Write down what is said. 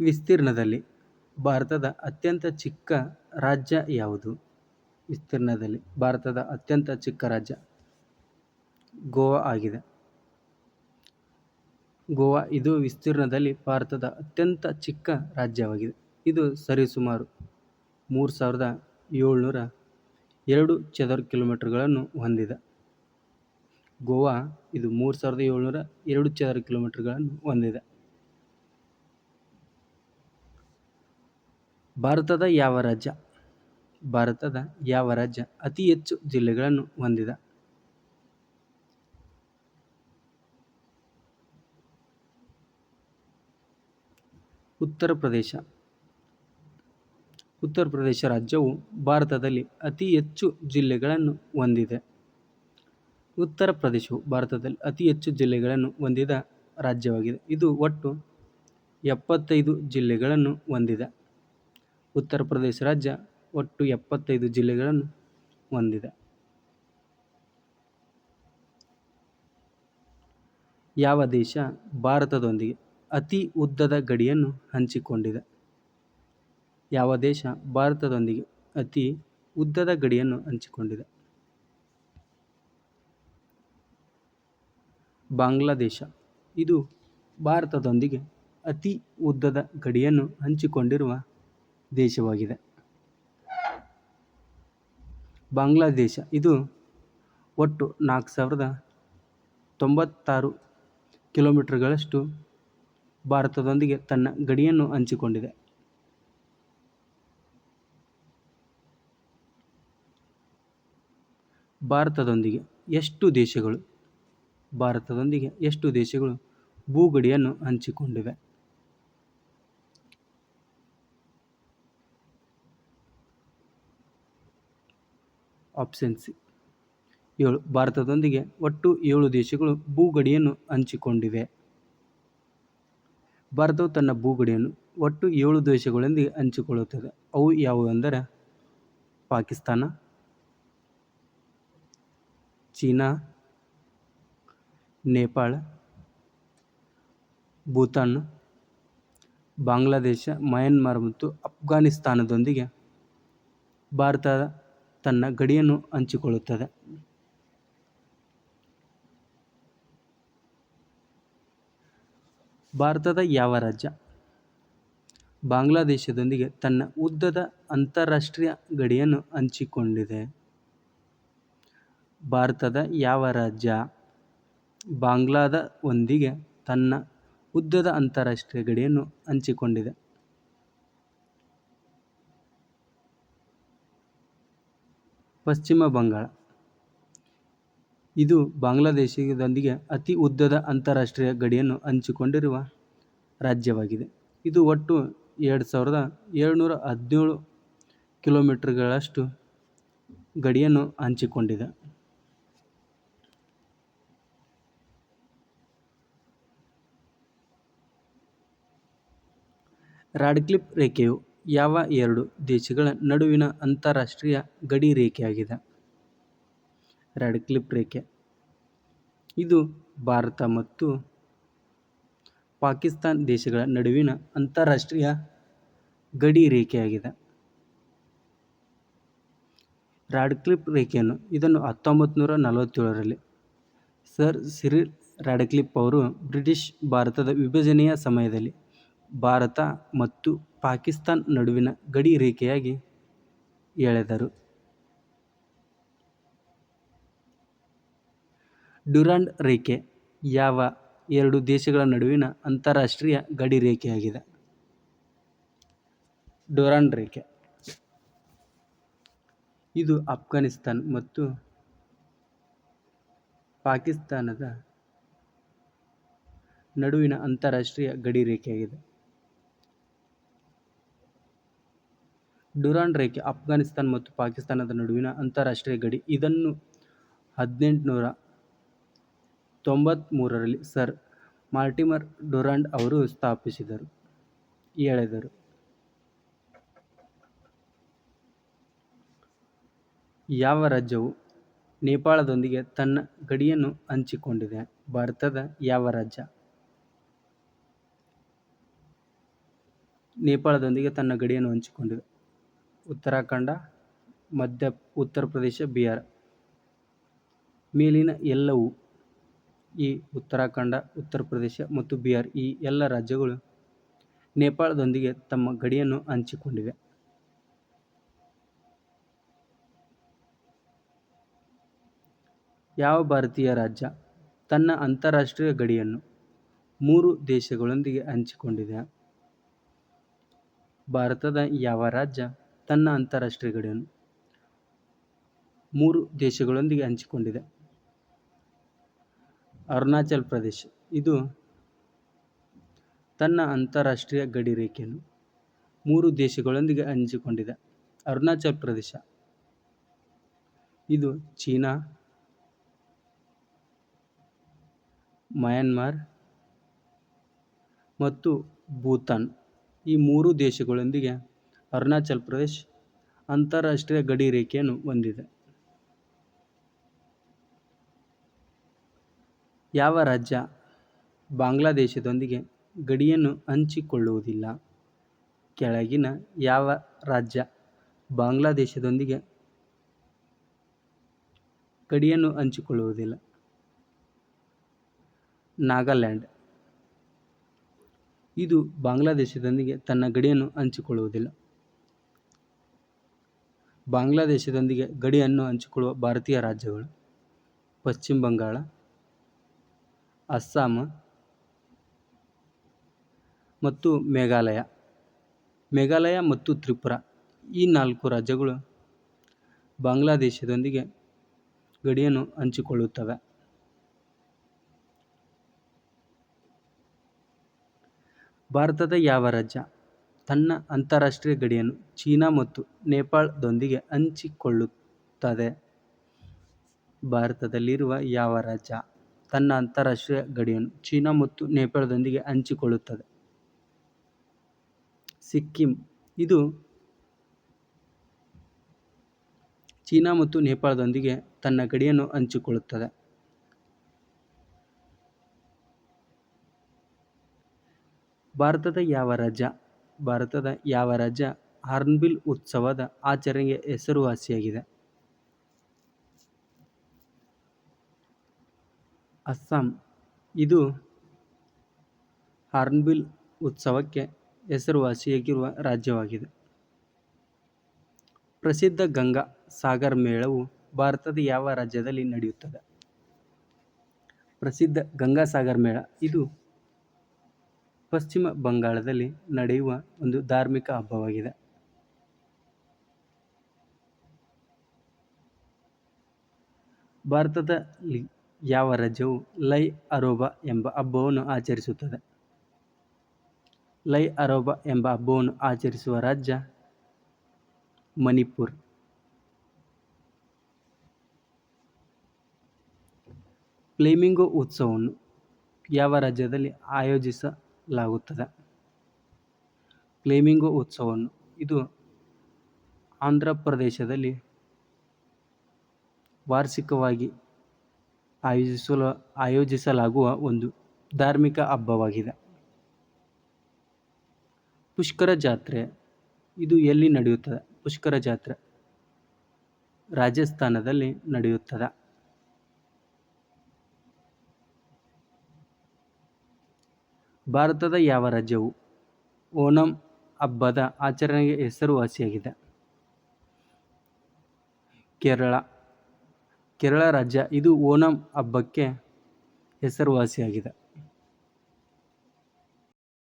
ವಿಸ್ತೀರ್ಣದಲ್ಲಿ ಭಾರತದ ಅತ್ಯಂತ ಚಿಕ್ಕ ರಾಜ್ಯ ಯಾವುದು? ವಿಸ್ತೀರ್ಣದಲ್ಲಿ ಭಾರತದ ಅತ್ಯಂತ ಚಿಕ್ಕ ರಾಜ್ಯ ಗೋವಾ ಆಗಿದೆ. ಗೋವಾ ಇದು ವಿಸ್ತೀರ್ಣದಲ್ಲಿ ಭಾರತದ ಅತ್ಯಂತ ಚಿಕ್ಕ ರಾಜ್ಯವಾಗಿದೆ. ಇದು ಸರಿಸುಮಾರು ಮೂರು ಸಾವಿರದ ಏಳ್ನೂರ ಎರಡು ಚದರ ಕಿಲೋಮೀಟರ್ಗಳನ್ನು ಹೊಂದಿದೆ. ಗೋವಾ ಇದು ಮೂರು ಸಾವಿರದ ಏಳ್ನೂರ ಎರಡು ಚದರ ಕಿಲೋಮೀಟರ್ಗಳನ್ನು ಹೊಂದಿದೆ. ಭಾರತದ ಯಾವ ರಾಜ್ಯ? ಭಾರತದ ಯಾವ ರಾಜ್ಯ ಅತಿ ಹೆಚ್ಚು ಜಿಲ್ಲೆಗಳನ್ನು ಹೊಂದಿದೆ? ಉತ್ತರ ಪ್ರದೇಶ. ಉತ್ತರ ಪ್ರದೇಶ ರಾಜ್ಯವು ಭಾರತದಲ್ಲಿ ಅತಿ ಹೆಚ್ಚು ಜಿಲ್ಲೆಗಳನ್ನು ಹೊಂದಿದೆ. ಉತ್ತರ ಪ್ರದೇಶವು ಭಾರತದಲ್ಲಿ ಅತಿ ಹೆಚ್ಚು ಜಿಲ್ಲೆಗಳನ್ನು ಹೊಂದಿದ ರಾಜ್ಯವಾಗಿದೆ. ಇದು ಒಟ್ಟು ಎಪ್ಪತ್ತೈದು ಜಿಲ್ಲೆಗಳನ್ನು ಹೊಂದಿದೆ. ಉತ್ತರ ಪ್ರದೇಶ ರಾಜ್ಯ ಒಟ್ಟು ಎಪ್ಪತ್ತೈದು ಜಿಲ್ಲೆಗಳನ್ನು ಹೊಂದಿದೆ. ಯಾವ ದೇಶ ಭಾರತದೊಂದಿಗೆ ಅತಿ ಉದ್ದದ ಗಡಿಯನ್ನು ಹಂಚಿಕೊಂಡಿದೆ? ಯಾವ ದೇಶ ಭಾರತದೊಂದಿಗೆ ಅತಿ ಉದ್ದದ ಗಡಿಯನ್ನು ಹಂಚಿಕೊಂಡಿದೆ? ಬಾಂಗ್ಲಾದೇಶ. ಇದು ಭಾರತದೊಂದಿಗೆ ಅತಿ ಉದ್ದದ ಗಡಿಯನ್ನು ಹಂಚಿಕೊಂಡಿರುವ ದೇಶವಾಗಿದೆ. ಬಾಂಗ್ಲಾದೇಶ. ಇದು ಒಟ್ಟು ನಾಲ್ಕು ಸಾವಿರದ ತೊಂಬತ್ತಾರು ಕಿಲೋಮೀಟರ್ಗಳಷ್ಟು ಭಾರತದೊಂದಿಗೆ ತನ್ನ ಗಡಿಯನ್ನು ಹಂಚಿಕೊಂಡಿದೆ. ಭಾರತದೊಂದಿಗೆ ಎಷ್ಟು ದೇಶಗಳು? ಭಾರತದೊಂದಿಗೆ ಎಷ್ಟು ದೇಶಗಳು ಭೂಗಡಿಯನ್ನು ಹಂಚಿಕೊಂಡಿವೆ? ಆಪ್ಷನ್ ಸಿ ಏಳು, ಭಾರತದೊಂದಿಗೆ ಒಟ್ಟು ಏಳು ದೇಶಗಳು ಭೂಗಡಿಯನ್ನು ಹಂಚಿಕೊಂಡಿವೆ. ಭಾರತವು ತನ್ನ ಭೂಗಡಿಯನ್ನು ಒಟ್ಟು ಏಳು ದೇಶಗಳೊಂದಿಗೆ ಹಂಚಿಕೊಳ್ಳುತ್ತದೆ. ಅವು ಯಾವುವು ಎಂದರೆ ಪಾಕಿಸ್ತಾನ, ಚೀನಾ, ನೇಪಾಳ, ಭೂತಾನ್, ಬಾಂಗ್ಲಾದೇಶ, ಮಯನ್ಮಾರ್ ಮತ್ತು ಅಫ್ಘಾನಿಸ್ತಾನದೊಂದಿಗೆ ಭಾರತ ತನ್ನ ಗಡಿಯನ್ನು ಹಂಚಿಕೊಳ್ಳುತ್ತದೆ. ಭಾರತದ ಯಾವ ರಾಜ್ಯ? ಬಾಂಗ್ಲಾದೇಶದೊಂದಿಗೆ ತನ್ನ ಉದ್ದದ ಅಂತಾರಾಷ್ಟ್ರೀಯ ಗಡಿಯನ್ನು ಹಂಚಿಕೊಂಡಿದೆ. ಭಾರತದ ಯಾವ ರಾಜ್ಯ? ಬಾಂಗ್ಲಾದ ಒಂದಿಗೆ ತನ್ನ ಉದ್ದದ ಅಂತಾರಾಷ್ಟ್ರೀಯ ಗಡಿಯನ್ನು ಹಂಚಿಕೊಂಡಿದೆ. ಪಶ್ಚಿಮ ಬಂಗಾಳ. ಇದು ಬಾಂಗ್ಲಾದೇಶದೊಂದಿಗೆ ಅತಿ ಉದ್ದದ ಅಂತಾರಾಷ್ಟ್ರೀಯ ಗಡಿಯನ್ನು ಹಂಚಿಕೊಂಡಿರುವ ರಾಜ್ಯವಾಗಿದೆ. ಇದು ಒಟ್ಟು ಎರಡು ಸಾವಿರದ ಏಳ್ನೂರ ಹದಿನೇಳು ಕಿಲೋಮೀಟರ್ಗಳಷ್ಟು ಗಡಿಯನ್ನು ಹಂಚಿಕೊಂಡಿದೆ. ರಾಡ್ಕ್ಲಿಪ್ ರೇಖೆಯು ಯಾವ ಎರಡು ದೇಶಗಳ ನಡುವಿನ ಅಂತಾರಾಷ್ಟ್ರೀಯ ಗಡಿ ರೇಖೆಯಾಗಿದೆ? ರಾಡ್ಕ್ಲಿಫ್ ರೇಖೆ. ಇದು ಭಾರತ ಮತ್ತು ಪಾಕಿಸ್ತಾನ್ ದೇಶಗಳ ನಡುವಿನ ಅಂತಾರಾಷ್ಟ್ರೀಯ ಗಡಿ ರೇಖೆಯಾಗಿದೆ. ರಾಡ್ಕ್ಲಿಫ್ ರೇಖೆಯನ್ನು ಇದನ್ನು ಹತ್ತೊಂಬತ್ತು ನೂರ ನಲವತ್ತೇಳರಲ್ಲಿ ಸರ್ ಸಿರಿಲ್ ರಾಡ್ಕ್ಲಿಪ್ ಅವರು ಬ್ರಿಟಿಷ್ ಭಾರತದ ವಿಭಜನೆಯ ಸಮಯದಲ್ಲಿ ಭಾರತ ಮತ್ತು ಪಾಕಿಸ್ತಾನ್ ನಡುವಿನ ಗಡಿ ರೇಖೆಯಾಗಿ ಎಳೆದರು. ಡುರಾಂಡ್ ರೇಖೆ ಯಾವ ಎರಡು ದೇಶಗಳ ನಡುವಿನ ಅಂತಾರಾಷ್ಟ್ರೀಯ ಗಡಿ ರೇಖೆಯಾಗಿದೆ? ಡುರಾಂಡ್ ರೇಖೆ. ಇದು ಅಫ್ಘಾನಿಸ್ತಾನ್ ಮತ್ತು ಪಾಕಿಸ್ತಾನದ ನಡುವಿನ ಅಂತಾರಾಷ್ಟ್ರೀಯ ಗಡಿ ರೇಖೆಯಾಗಿದೆ. ಡ್ಯುರಾಂಡ್ ರೇಖೆ, ಅಫ್ಘಾನಿಸ್ತಾನ್ ಮತ್ತು ಪಾಕಿಸ್ತಾನದ ನಡುವಿನ ಅಂತಾರಾಷ್ಟ್ರೀಯ ಗಡಿ. ಇದನ್ನು ಹದಿನೆಂಟುನೂರ ತೊಂಬತ್ತ್ಮೂರರಲ್ಲಿ ಸರ್ ಮಾರ್ಟಿಮರ್ ಡುರಾಂಡ್ ಅವರು ಸ್ಥಾಪಿಸಿದರು, ಎಳೆದರು. ಯಾವ ರಾಜ್ಯವು ನೇಪಾಳದೊಂದಿಗೆ ತನ್ನ ಗಡಿಯನ್ನು ಹಂಚಿಕೊಂಡಿದೆ? ಭಾರತದ ಯಾವ ರಾಜ್ಯ? ನೇಪಾಳದೊಂದಿಗೆ ತನ್ನ ಗಡಿಯನ್ನು ಹಂಚಿಕೊಂಡಿದೆ. ಉತ್ತರಾಖಂಡ, ಮಧ್ಯ, ಉತ್ತರ ಪ್ರದೇಶ, ಬಿಹಾರ. ಮೇಲಿನ ಎಲ್ಲವೂ ಈ ಉತ್ತರಾಖಂಡ, ಉತ್ತರ ಪ್ರದೇಶ ಮತ್ತು ಬಿಹಾರ್ ಈ ಎಲ್ಲ ರಾಜ್ಯಗಳು ನೇಪಾಳದೊಂದಿಗೆ ತಮ್ಮ ಗಡಿಯನ್ನು ಹಂಚಿಕೊಂಡಿವೆ. ಯಾವ ಭಾರತೀಯ ರಾಜ್ಯ ತನ್ನ ಅಂತಾರಾಷ್ಟ್ರೀಯ ಗಡಿಯನ್ನು ಮೂರು ದೇಶಗಳೊಂದಿಗೆ ಹಂಚಿಕೊಂಡಿದೆ? ಭಾರತದ ಯಾವ ರಾಜ್ಯ ತನ್ನ ಅಂತಾರಾಷ್ಟ್ರೀಯ ಗಡಿಯನ್ನು ಮೂರು ದೇಶಗಳೊಂದಿಗೆ ಹಂಚಿಕೊಂಡಿದೆ. ಅರುಣಾಚಲ್ ಪ್ರದೇಶ. ಇದು ತನ್ನ ಅಂತಾರಾಷ್ಟ್ರೀಯ ಗಡಿ ರೇಖೆಯನ್ನು ಮೂರು ದೇಶಗಳೊಂದಿಗೆ ಹಂಚಿಕೊಂಡಿದೆ. ಅರುಣಾಚಲ್ ಪ್ರದೇಶ, ಇದು ಚೀನಾ, ಮಯನ್ಮಾರ್ ಮತ್ತು ಭೂತಾನ್ ಈ ಮೂರು ದೇಶಗಳೊಂದಿಗೆ ಅರುಣಾಚಲ್ ಪ್ರದೇಶ್ ಅಂತಾರಾಷ್ಟ್ರೀಯ ಗಡಿ ರೇಖೆಯನ್ನು ಹೊಂದಿದೆ. ಯಾವ ರಾಜ್ಯ ಬಾಂಗ್ಲಾದೇಶದೊಂದಿಗೆ ಗಡಿಯನ್ನು ಹಂಚಿಕೊಳ್ಳುವುದಿಲ್ಲ? ಕೆಳಗಿನ ಯಾವ ರಾಜ್ಯ ಬಾಂಗ್ಲಾದೇಶದೊಂದಿಗೆ ಗಡಿಯನ್ನು ಹಂಚಿಕೊಳ್ಳುವುದಿಲ್ಲ? ನಾಗಾಲ್ಯಾಂಡ್. ಇದು ಬಾಂಗ್ಲಾದೇಶದೊಂದಿಗೆ ತನ್ನ ಗಡಿಯನ್ನು ಹಂಚಿಕೊಳ್ಳುವುದಿಲ್ಲ. ಬಾಂಗ್ಲಾದೇಶದೊಂದಿಗೆ ಗಡಿಯನ್ನು ಹಂಚಿಕೊಳ್ಳುವ ಭಾರತೀಯ ರಾಜ್ಯಗಳು, ಪಶ್ಚಿಮ ಬಂಗಾಳ, ಅಸ್ಸಾಂ ಮತ್ತು ಮೇಘಾಲಯ. ಮೇಘಾಲಯ ಮತ್ತು ತ್ರಿಪುರ ಈ ನಾಲ್ಕು ರಾಜ್ಯಗಳು ಬಾಂಗ್ಲಾದೇಶದೊಂದಿಗೆ ಗಡಿಯನ್ನು ಹಂಚಿಕೊಳ್ಳುತ್ತವೆ. ಭಾರತದ ಯಾವ ರಾಜ್ಯ? ತನ್ನ ಅಂತಾರಾಷ್ಟ್ರೀಯ ಗಡಿಯನ್ನು ಚೀನಾ ಮತ್ತು ನೇಪಾಳದೊಂದಿಗೆ ಹಂಚಿಕೊಳ್ಳುತ್ತದೆ. ಭಾರತದಲ್ಲಿರುವ ಯಾವ ರಾಜ್ಯ ತನ್ನ ಅಂತಾರಾಷ್ಟ್ರೀಯ ಗಡಿಯನ್ನು ಚೀನಾ ಮತ್ತು ನೇಪಾಳದೊಂದಿಗೆ ಹಂಚಿಕೊಳ್ಳುತ್ತದೆ? ಸಿಕ್ಕಿಂ. ಇದು ಚೀನಾ ಮತ್ತು ನೇಪಾಳದೊಂದಿಗೆ ತನ್ನ ಗಡಿಯನ್ನು ಹಂಚಿಕೊಳ್ಳುತ್ತದೆ. ಭಾರತದ ಯಾವ ರಾಜ್ಯ ಭಾರತದ ಯಾವ ರಾಜ್ಯ ಹಾರ್ನ್ಬಿಲ್ ಉತ್ಸವದ ಆಚರಣೆಗೆ ಹೆಸರುವಾಸಿಯಾಗಿದೆ? ಅಸ್ಸಾಂ. ಇದು ಹಾರ್ನ್ಬಿಲ್ ಉತ್ಸವಕ್ಕೆ ಹೆಸರುವಾಸಿಯಾಗಿರುವ ರಾಜ್ಯವಾಗಿದೆ. ಪ್ರಸಿದ್ಧ ಗಂಗಾ ಸಾಗರ್ ಮೇಳವು ಭಾರತದ ಯಾವ ರಾಜ್ಯದಲ್ಲಿ ನಡೆಯುತ್ತದೆ? ಪ್ರಸಿದ್ಧ ಗಂಗಾ ಸಾಗರ್ ಮೇಳ. ಇದು ಪಶ್ಚಿಮ ಬಂಗಾಳದಲ್ಲಿ ನಡೆಯುವ ಒಂದು ಧಾರ್ಮಿಕ ಹಬ್ಬವಾಗಿದೆ. ಭಾರತದಲ್ಲಿ ಯಾವ ರಾಜ್ಯವು ಲೈ ಅರೋಬಾ ಎಂಬ ಹಬ್ಬವನ್ನು ಆಚರಿಸುತ್ತದೆ? ಲೈ ಅರೋಬಾ ಎಂಬ ಹಬ್ಬವನ್ನು ಆಚರಿಸುವ ರಾಜ್ಯ ಮಣಿಪುರ್. ಫ್ಲೇಮಿಂಗೋ ಉತ್ಸವವನ್ನು ಯಾವ ರಾಜ್ಯದಲ್ಲಿ ಆಯೋಜಿಸಲಾಗುತ್ತದೆ ಫ್ಲೇಮಿಂಗೋ ಉತ್ಸವವನ್ನು, ಇದು ಆಂಧ್ರ ಪ್ರದೇಶದಲ್ಲಿ ವಾರ್ಷಿಕವಾಗಿ ಆಯೋಜಿಸಲು, ಆಯೋಜಿಸಲಾಗುವ ಒಂದು ಧಾರ್ಮಿಕ ಹಬ್ಬವಾಗಿದೆ. ಪುಷ್ಕರ ಜಾತ್ರೆ, ಇದು ಎಲ್ಲಿ ನಡೆಯುತ್ತದೆ? ಪುಷ್ಕರ ಜಾತ್ರೆ ರಾಜಸ್ಥಾನದಲ್ಲಿ ನಡೆಯುತ್ತದೆ. ಭಾರತದ ಯಾವ ರಾಜ್ಯವು ಓಣಂ ಹಬ್ಬದ ಆಚರಣೆಗೆ ಹೆಸರುವಾಸಿಯಾಗಿದೆ? ಕೇರಳ. ಕೇರಳ ರಾಜ್ಯ ಇದು ಓಣಂ ಹಬ್ಬಕ್ಕೆ ಹೆಸರುವಾಸಿಯಾಗಿದೆ.